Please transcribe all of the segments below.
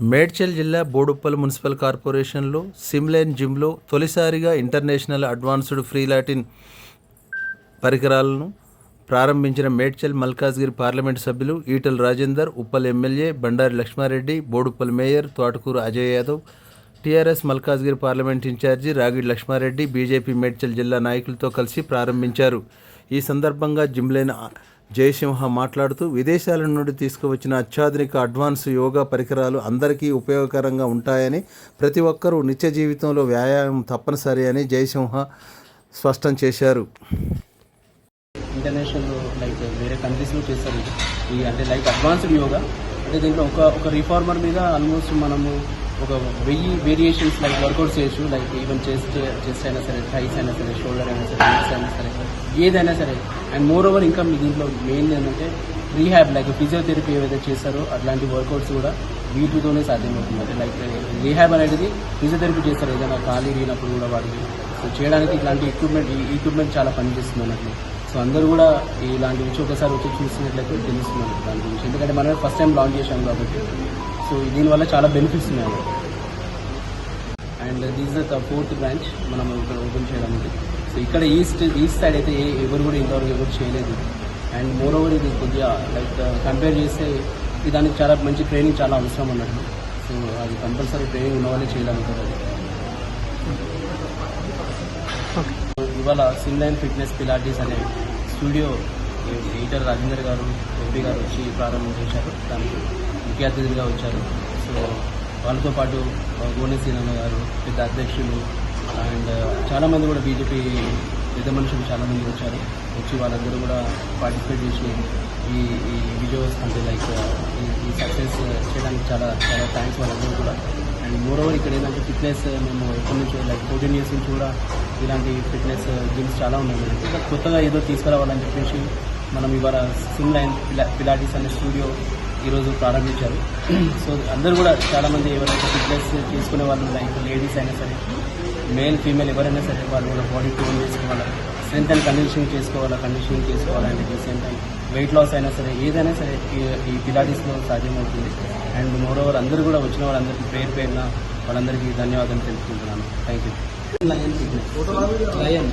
మేడ్చల్ జిల్లా బోడుప్పల్ మున్సిపల్ కార్పొరేషన్లో సిమ్లైన్ జిమ్లో తొలిసారిగా ఇంటర్నేషనల్ అడ్వాన్స్డ్ ఫ్రీ లాటిన్ పరికరాలను ప్రారంభించిన మేడ్చల్ మల్కాజ్గిరి పార్లమెంటు సభ్యులు Etela Rajender Uppal MLA Bandari Lakshma Reddy Boduppal mayor Thotakura Ajay Yadav TRS Malkajgiri parliament in charge Ragidi Lakshma Reddy BJP Medchal జిల్లా నాయకులతో కలిసి ప్రారంభించారు. ఈ సందర్భంగా జిమ్లైన్ జయసింహ మాట్లాడుతూ విదేశాల నుండి తీసుకువచ్చిన అత్యాధునిక అడ్వాన్స్ యోగా పరికరాలు అందరికీ ఉపయోగకరంగా ఉంటాయని ప్రతి ఒక్కరూ నిత్య జీవితంలో వ్యాయామం తప్పనిసరి అని జయసింహ స్పష్టం చేశారు. ఇంటర్నేషనల్ లైక్ వేరే కంట్రీస్లో చేస్తారు ఈ అంటే లైక్ అడ్వాన్స్డ్ యోగా అంటే దీంట్లో ఒక ఒక రిఫార్మర్ మీద ఆల్మోస్ట్ మనము ఒక వెయ్యి వేరియేషన్స్ లైక్ వర్కౌట్ చేయొచ్చు. లైక్ ఈవెన్ చెస్ట్ చెస్ట్ అయినా సరే థైస్ అయినా సరే షోల్డర్ అయినా సరే హిప్స్ అయినా సరే. ఏదైనా సరే. అండ్ మోర్ ఓవర్ ఇంకా మీ దీంట్లో మెయిన్ ఏంటంటే రీహాబ్ లైక్ ఫిజియోథెరపీ ఏవైతే చేస్తారో అట్లాంటి వర్కౌట్స్ కూడా వీటితోనే సాధ్యమవుతుంది. అంటే లైక్ రీహాబ్ అనేది ఫిజియోథెరపీ చేస్తారు. ఏదైనా ఖాళీ లేనప్పుడు కూడా వాటికి సో చేయడానికి ఇట్లాంటి ఎక్విప్మెంట్ ఈ ఎక్విప్మెంట్ చాలా పనిచేస్తుంది అన్నట్లు సో అందరూ కూడా ఇలాంటి వచ్చి ఒకసారి వచ్చి చూసినట్లయితే తెలుస్తున్నారు దాని గురించి. ఎందుకంటే మనమే ఫస్ట్ టైం లాంచ్ చేశాం కాబట్టి. సో దీనివల్ల చాలా బెనిఫిట్స్ ఉన్నాయి. And this the fourth branch మనం ఇక్కడ ఓపెన్ చేయడం ఉంది సో ఇక్కడ ఈస్ట్ ఈస్ట్ సైడ్ అయితే ఎవరు కూడా ఇంతవరకు ఎవరు చేయలేదు. అండ్ మోర్ ఓవర్ ఇది కొద్దిగా లైక్ కంపేర్ చేస్తే ఇది దానికి చాలా మంచి ట్రైనింగ్ చాలా అవసరం అన్నట్టు. సో అది కంపల్సరీ ట్రైనింగ్ ఉన్న వాళ్ళే చేయగలుగుతారు అది ఇవాళ సిమ్లైన్ ఫిట్నెస్ పిలాటిస్ అనే స్టూడియో ఈటర్ రాజేందర్ గారు ఎంపీ గారు వచ్చి ప్రారంభించారు దానికి ముఖ్య అతిథులుగా వచ్చారు. సో వాళ్ళతో పాటు గోనెసీనన్న గారు పెద్ద అధ్యక్షులు అండ్ చాలామంది కూడా బీజేపీ పెద్ద మనుషులు చాలామంది వచ్చారు. వచ్చి వాళ్ళందరూ కూడా పార్టిసిపేట్ చేసి ఈ ఈ వీడియోస్ అంటే లైక్ ఈ సక్సెస్ చేయడానికి చాలా చాలా థ్యాంక్స్ వాళ్ళందరూ కూడా. అండ్ మోర్ ఓవర్ ఇక్కడ ఏంటంటే ఫిట్నెస్ మేము ఎప్పటి నుంచో లైక్ ఫోర్టీన్ ఇయర్స్ నుంచి కూడా ఇలాంటి ఫిట్నెస్ జిమ్స్ చాలా ఉన్నాయి ఇంకా కొత్తగా ఏదో తీసుకురావాలని చెప్పేసి మనం ఇవాళ సిమ్ లైన్ పిలా పిలాటిస్ అనే స్టూడియో ఈరోజు ప్రారంభించారు. సో అందరూ కూడా చాలామంది ఎవరైతే ఫిట్నెస్ చేసుకునే వాళ్ళు లైక్ లేడీస్ అయినా సరే మేల్ ఫీమేల్ ఎవరైనా సరే వాళ్ళు కూడా బాడీ ట్యూన్ చేసుకోవాలా? స్ట్రెంత్ అండ్ కండిషనింగ్ చేసుకోవాలా కండిషనింగ్ చేసుకోవాలంటే the same time weight loss అయినా సరే ఏదైనా సరే ఈ- పిలాటిస్లో సాధ్యమవుతుంది. అండ్ మోర్ ఓవర్ అందరూ కూడా వచ్చిన వాళ్ళందరికీ పేరు పేరున వాళ్ళందరికీ ధన్యవాదాలు తెలుసుకుంటున్నాను thank you lion fitness lion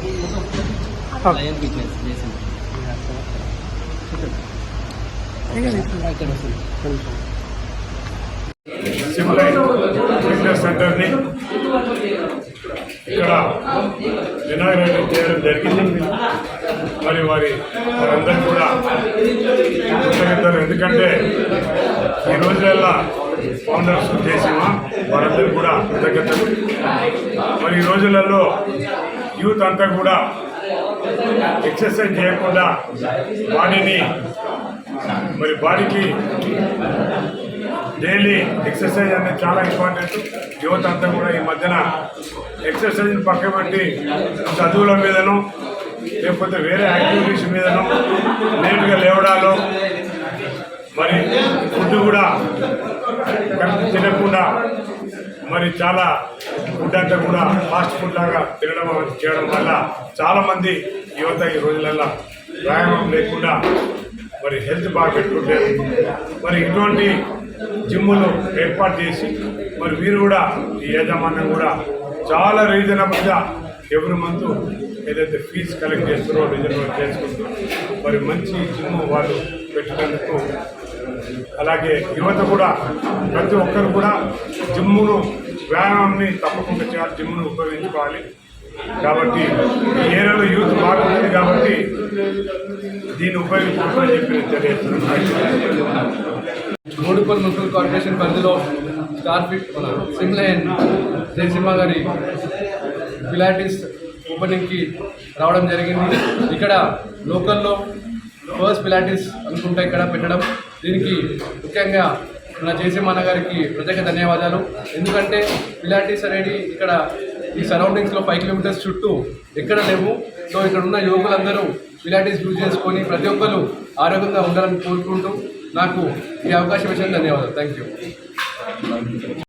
lion fitness slimline fitness సెంటర్ని ఇక్కడ ఇనాగ్రేట్ చేయడం జరిగింది. మరి వారి వారందరూ కూడా కృతజ్ఞతలు. ఎందుకంటే ఈ రోజులలో ఫౌండర్స్ చేసిన వారందరూ కూడా కృతజ్ఞతలు. మరి ఈ రోజులలో యూత్ అంతా కూడా ఎక్సర్సైజ్ చేయకుండా బాడీని మరి బాడీకి డైలీ ఎక్సర్సైజ్ అనేది చాలా ఇంపార్టెంట్. యువత అంతా కూడా ఈ మధ్యన ఎక్సర్సైజ్ని పక్క పెట్టి చదువుల మీదను లేకపోతే వేరే యాక్టివిటీస్ మీదను లేటుగా లేవడాలో మరి ఫుడ్ కూడా కరెక్ట్ తినకుండా మరి చాలా ఫుడ్ అంతా కూడా ఫాస్ట్ ఫుడ్ లాగా తినడం చేయడం వల్ల చాలామంది యువత ఈ రోజులలో వ్యాయామం లేకుండా మరి హెల్త్ బాగా పెట్టుకుంటారు. మరి ఇటువంటి జిమ్ములు ఏర్పాటు చేసి మరి వీరు కూడా ఈ యాజమాన్యం కూడా చాలా రీజనబుల్గా ఎవరి మంత్ ఏదైతే ఫీజు కలెక్ట్ చేస్తారో రీజనబుల్ చేసుకుంటూ మరి మంచి జిమ్ వాళ్ళు పెట్టినందుకు అలాగే యువత కూడా ప్రతి ఒక్కరు కూడా జిమ్మును వ్యాయామాన్ని తప్పకుండా చేయాలి జిమ్ను ఉపయోగించుకోవాలి. కాబట్టి ఈ ఏరియాలో యూత్ బాగుంటుంది కాబట్టి దీన్ని ఉపయోగించుకోవాలని చెప్పి నేను తెలియజేస్తున్నాను. మూడుపల్ మున్సిపల్ కార్పొరేషన్ పరిధిలో స్టార్ ఫిట్ సిమ్లైన్ జయసింహ గారి పిలాటిస్ ఓపెనింగ్కి రావడం జరిగింది. ఇక్కడ లోకల్లో ఫస్ట్ పిలాటిస్ అనుకుంటా ఇక్కడ పెట్టడం. దీనికి ముఖ్యంగా మన జయసింహ గారికి ప్రత్యేక ధన్యవాదాలు. ఎందుకంటే పిలాటిస్ అనేది ఇక్కడ ఈ సరౌండింగ్స్లో ఫైవ్ కిలోమీటర్స్ చుట్టూ ఎక్కడ లేవు. సో ఇక్కడ ఉన్న యువకులందరూ పిలాటిస్ యూజ్ చేసుకొని ప్రతి ఒక్కరు ఆరోగ్యంగా ఉండాలని కోరుకుంటూ నాకు ఈ అవకాశం ఇచ్చిన ధన్యవాదాలు. Thank you